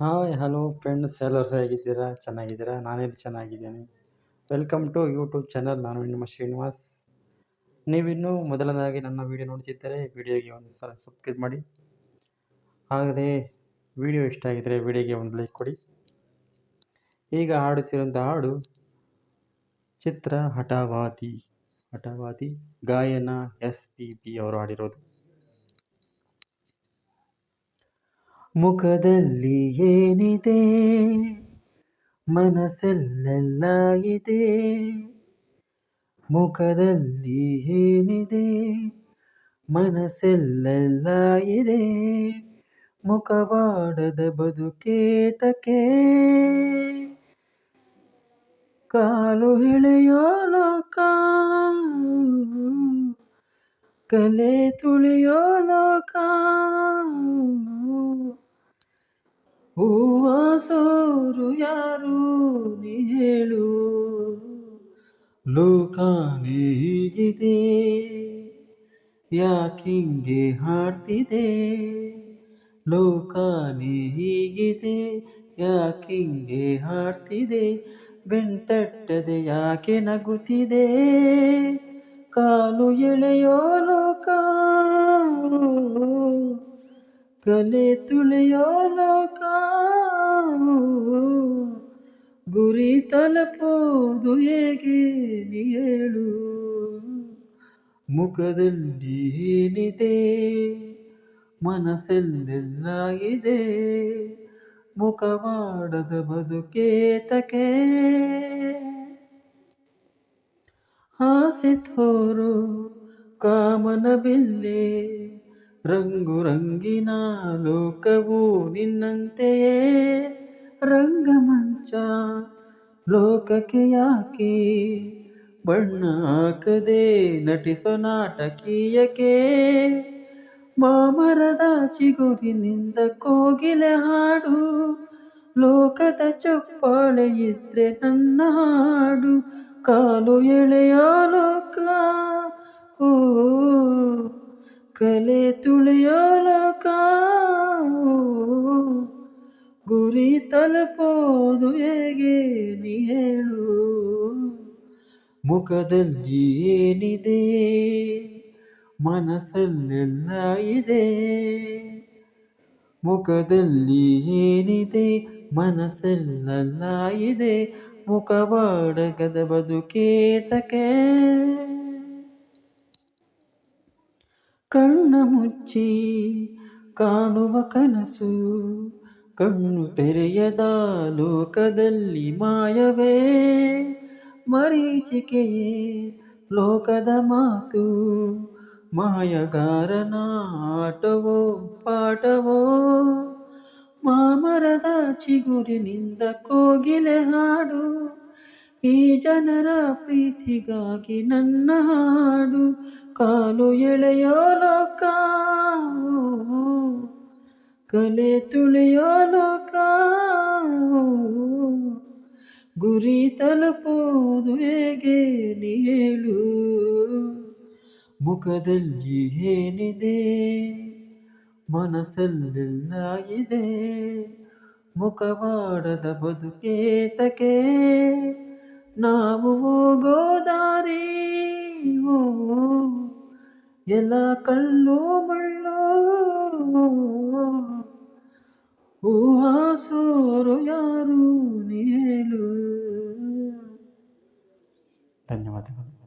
Hi hello friends ಎಲ್ಲರೂ ಹೇಗಿದ್ದೀರಾ? ಚೆನ್ನಾಗಿದ್ದೀರಾ? ನಾನೇನು ಚೆನ್ನಾಗಿದ್ದೀನಿ. ವೆಲ್ಕಮ್ ಟು ಯೂಟ್ಯೂಬ್ ಚಾನಲ್ ನಾನು ನಿಮ್ಮ ಶ್ರೀನಿವಾಸ್. ನೀವಿನ್ನೂ ಮೊದಲನೇದಾಗಿ ನನ್ನ ವಿಡಿಯೋ ನೋಡ್ತಿದ್ದರೆ ವಿಡಿಯೋಗೆ ಒಂದು ಸಲ ಸಬ್ಸ್ಕ್ರೈಬ್ ಮಾಡಿ. ಹಾಗದೇ ವಿಡಿಯೋ ಇಷ್ಟ ಆಗಿದ್ದರೆ ವಿಡಿಯೋಗೆ ಒಂದು ಲೈಕ್ ಕೊಡಿ. ಈಗ ಹಾಡುತ್ತಿರುವಂಥ ಹಾಡು, ಚಿತ್ರ ಹಠವಾದಿ ಹಠವಾದಿ ಗಾಯನ ಎಸ್ ಪಿ ಬಿ ಅವರು ಹಾಡಿರೋದು. ಮುಖದಲ್ಲಿ ಏನಿದೆ? ಮನಸ್ಸಲ್ಲೆಲ್ಲ ಇದೆ. ಮುಖದಲ್ಲಿ ಏನಿದೆ? ಮನಸ್ಸಲ್ಲೆಲ್ಲ ಇದೆ. ಮುಖವಾಡದ ಬದುಕೇತಕ್ಕೆ ಕಾಲು ಎಳೆಯೋ ಲೋಕ. ಕಲೆ ತುಳಿಯೋ ಲೋಕ. ಹೂವ ಸೋರು ಯಾರು ನೀ ಹೇಳು. ಲೋಕಾನೇ ಹೀಗಿದೆ ಯಾಕಿಂಗೆ ಹಾಡ್ತಿದೆ? ಲೋಕಾನೇ ಹೀಗಿದೆ ಯಾಕಿಂಗೆ ಹಾಡ್ತಿದೆ? ಬೆಣ್ತಟ್ಟದೆ ಯಾಕೆ ನಗುತ್ತಿದೆ? ಕಾಲು ಎಳೆಯೋ ಲೋಕ. ಕಲೆ ತುಳಿಯೋ ಲೋಕ. ಗುರಿ ತಲುಪೋದು ಹೇಗೆ ಹೇಳು. ಮುಖದಲ್ಲಿ ಏನಿದೆ? ಮನಸ್ಸಲ್ಲೆಲ್ಲ ಇದೆ ಮುಖವಾಡದ ಬದುಕೇತಕೆ ಆಸೆ ತೋರು ಕಾಮನ ಬಿಲ್ಲೆ. ರಂಗು ರಂಗಿನ ಲೋಕವು ನಿನ್ನಂತೆಯೇ. ರಂಗಮಂಚ ಲೋಕಕ್ಕೆ ಯಾಕೆ? ಬಣ್ಣ ಹಾಕದೆ ನಟಿಸೋ ನಾಟಕೀಯಕ್ಕೆ. ಮಾಮರದ ಚಿಗುರಿನಿಂದ ಕೋಗಿಲೆ ಹಾಡು. ಲೋಕದ ಚಪ್ಪಾಳೆ ಇದ್ರೆ ನನ್ನ ಹಾಡು. ಕಾಲು ಎಳೆಯೋ ಲೋಕ. ಓ ಕಲೆ ತುಳಿಯೋ ಲೋಕ. ಗುರಿ ತಲುಪೋದು ಹೇಗೆ ನೀ ಹೇಳು. ಮುಖದಲ್ಲಿ ಏನಿದೆ? ಮನಸ್ಸಲ್ಲೆಲ್ಲ ಇದೆ. ಮುಖದಲ್ಲಿ ಏನಿದೆ? ಮನಸ್ಸಲ್ಲೆಲ್ಲ ಇದೆ. ಮುಖವಾಡಗದ ಬದುಕೇತಕೆ ಕಣ್ಣ ಮುಚ್ಚಿ ಕಾಣುವ ಕನಸು, ಕಣ್ಣು ತೆರೆಯದ ಲೋಕದಲ್ಲಿ ಮಾಯವೇ? ಮರೀಚಿಕೆಯೇ ಲೋಕದ ಮಾತು, ಮಾಯಗಾರನ ಆಟವೋ, ಪಾಠವೋ? ಮಾಮರದ ಚಿಗುರಿನಿಂದ ಕೋಗಿಲೆ ಹಾಡು ಈ ಜನರ ಪ್ರೀತಿಗಾಗಿ ನನ್ನ ಹಾಡು, ಕಾಲು ಎಳೆಯೋ ಲೋಕ, ಕಲೆ ತುಳಿಯೋ ಲೋಕ, ಗುರಿ ತಲುಪೋದು ಹೇಗೆ ನೀ ಹೇಳು. ಮುಖದಲ್ಲಿ ಏನಿದೆ? ಮನಸ್ಸಲ್ಲೆಲ್ಲ ಇದೆ ಮುಖವಾಡದ ಬದುಕೇತಕೆ ನಾವು ಹೋಗೋದಾರಿ ಓ ಎಲ್ಲ ಕಲ್ಲು ಮಳ್ಳು ಹೂವಾಸೋರು ಯಾರು ನೀ ಹೇಳು ಧನ್ಯವಾದಗಳು.